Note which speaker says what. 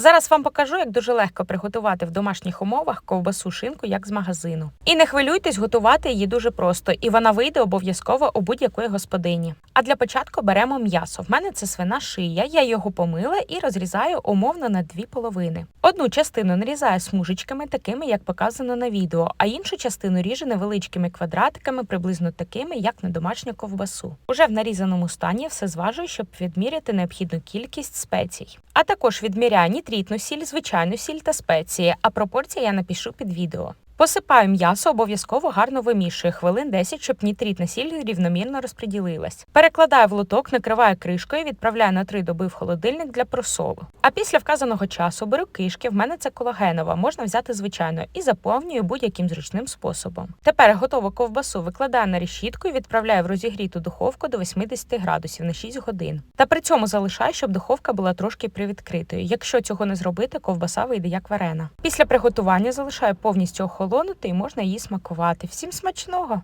Speaker 1: Зараз вам покажу, як дуже легко приготувати в домашніх умовах ковбасу шинку, як з магазину. І не хвилюйтесь, готувати її дуже просто, і вона вийде обов'язково у будь-якої господині. А для початку беремо м'ясо. В мене це свина шия. Я його помила і розрізаю умовно на дві половини. Одну частину нарізаю смужечками, такими як показано на відео, а іншу частину ріжу невеличкими квадратиками, приблизно такими, як на домашню ковбасу. Уже в нарізаному стані все зважую, щоб відміряти необхідну кількість спецій. А також відміряю нітритну сіль, звичайну сіль та спеції, а пропорції я напишу під відео. Посипаю м'ясо, обов'язково гарно вимішую хвилин 10, щоб нітритна сіль рівномірно розподілилась. Перекладаю в лоток, накриваю кришкою, відправляю на 3 доби в холодильник для просолу. А після вказаного часу беру кишки, в мене це колагенова, можна взяти звичайно, і заповнюю будь-яким зручним способом. Тепер готову ковбасу викладаю на решітку і відправляю в розігріту духовку до 80 градусів на 6 годин. Та при цьому залишаю, щоб духовка була трошки привідкритою. Якщо цього не зробити, ковбаса вийде як варена. Після приготування залишаю повністю охолонути і можна її смакувати. Всім смачного!